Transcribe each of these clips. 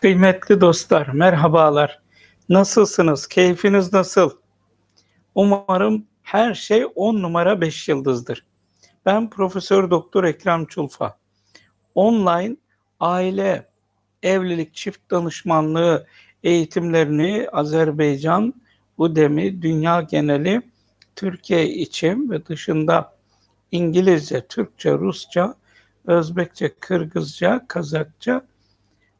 Kıymetli dostlar, merhabalar. Nasılsınız? Keyfiniz nasıl? Umarım her şey 10 numara 5 yıldızdır. Ben Profesör Doktor Ekrem Çulfa. Online aile, evlilik, çift danışmanlığı eğitimlerini Azerbaycan, Udemy, dünya geneli, Türkiye için ve dışında İngilizce, Türkçe, Rusça, Özbekçe, Kırgızca, Kazakça,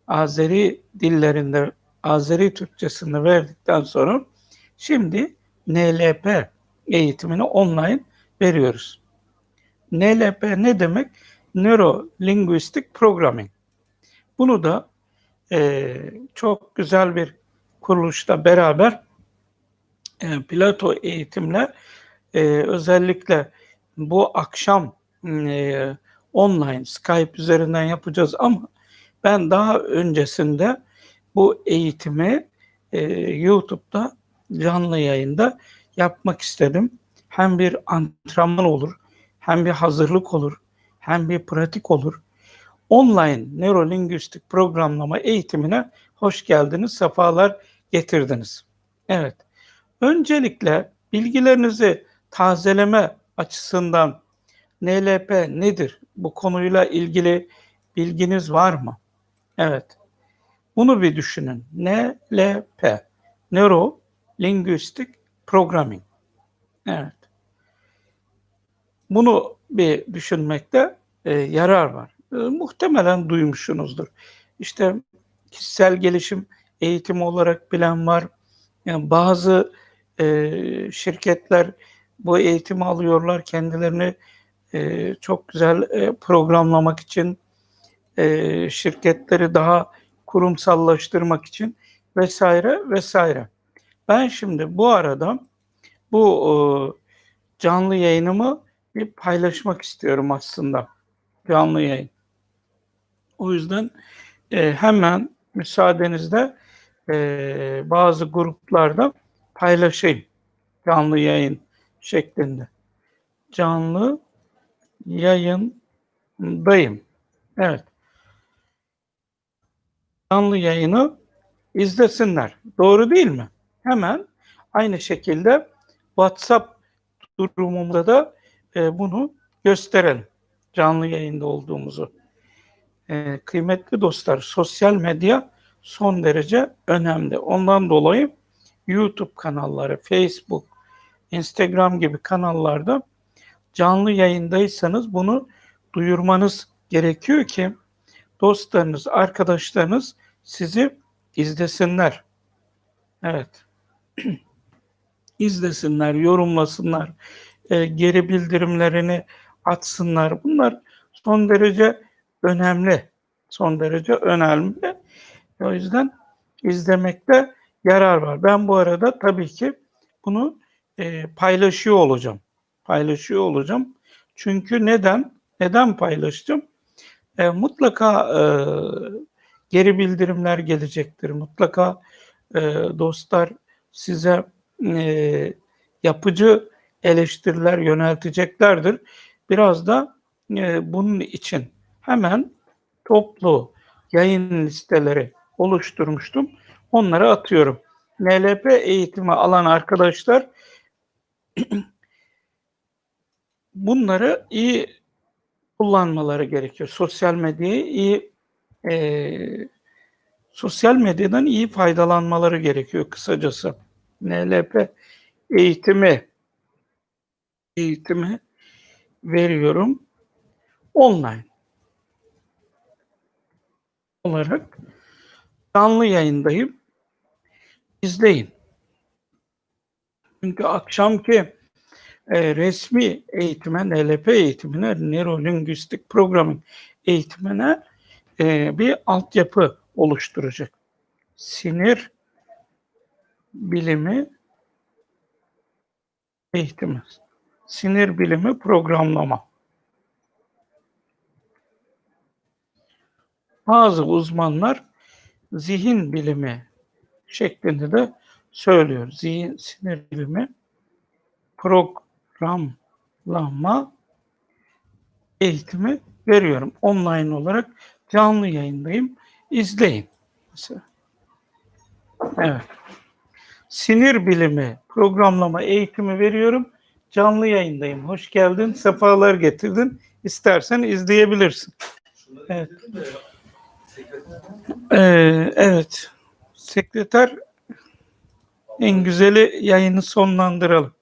Azeri dillerinde Azeri Türkçesini verdikten sonra şimdi NLP eğitimini online veriyoruz. NLP ne demek? Neuro Linguistic Programming. Bunu da e, çok güzel bir kuruluşta beraber e, Plato eğitimle e, özellikle bu akşam e, online Skype üzerinden yapacağız ama ben daha öncesinde bu eğitimi e, YouTube'da canlı yayında yapmak istedim. Hem bir antrenman olur, hem bir hazırlık olur, hem bir pratik olur. Online nörolinguistik programlama eğitimine hoş geldiniz, sefalar getirdiniz. Evet, öncelikle bilgilerinizi tazeleme açısından NLP nedir? Bu konuyla ilgili bilginiz var mı? Evet. Bunu bir düşünün. NLP. Neuro Linguistic Programming. Evet. Bunu bir düşünmekte e, yarar var. E, muhtemelen duymuşsunuzdur. İşte kişisel gelişim eğitimi olarak bilen var. Yani bazı e, şirketler bu eğitimi alıyorlar kendilerini e, çok güzel e, programlamak için e, şirketleri daha kurumsallaştırmak için vesaire vesaire. Ben şimdi bu arada bu e, canlı yayınımı bir paylaşmak istiyorum aslında. Canlı yayın. O yüzden e, hemen müsaadenizle bazı gruplarda paylaşayım. Canlı yayın şeklinde. Canlı yayındayım. Evet canlı yayını izlesinler. Doğru değil mi? Hemen aynı şekilde WhatsApp durumunda da e, bunu gösterelim. Canlı yayında olduğumuzu. E, kıymetli dostlar, sosyal medya son derece önemli. Ondan dolayı YouTube kanalları, Facebook, Instagram gibi kanallarda canlı yayındaysanız bunu duyurmanız gerekiyor ki dostlarınız, arkadaşlarınız sizi izlesinler. Evet. izlesinler, yorumlasınlar, e, geri bildirimlerini atsınlar. Bunlar son derece önemli. Son derece önemli. O yüzden izlemekte yarar var. Ben bu arada tabii ki bunu e, paylaşıyor olacağım. Paylaşıyor olacağım. Çünkü neden? Neden paylaşacağım? E, mutlaka e, geri bildirimler gelecektir. Mutlaka e, dostlar size e, yapıcı eleştiriler yönelteceklerdir. Biraz da e, bunun için hemen toplu yayın listeleri oluşturmuştum. Onları atıyorum. NLP eğitimi alan arkadaşlar bunları iyi kullanmaları gerekiyor. Sosyal medyayı iyi e, sosyal medyadan iyi faydalanmaları gerekiyor kısacası. NLP eğitimi eğitimi veriyorum online olarak canlı yayındayım. İzleyin. Çünkü akşamki e, resmi eğitime, NLP eğitimine, Neurolingüistik Programming eğitimine e, bir altyapı oluşturacak. Sinir bilimi eğitimi. Sinir bilimi programlama. Bazı uzmanlar zihin bilimi şeklinde de söylüyor. Zihin, sinir bilimi programlama eğitimi veriyorum. Online olarak canlı yayındayım. İzleyin. Evet. Sinir bilimi, programlama eğitimi veriyorum. Canlı yayındayım. Hoş geldin, sefalar getirdin. İstersen izleyebilirsin. Evet. Ee, evet. Sekreter en güzeli yayını sonlandıralım.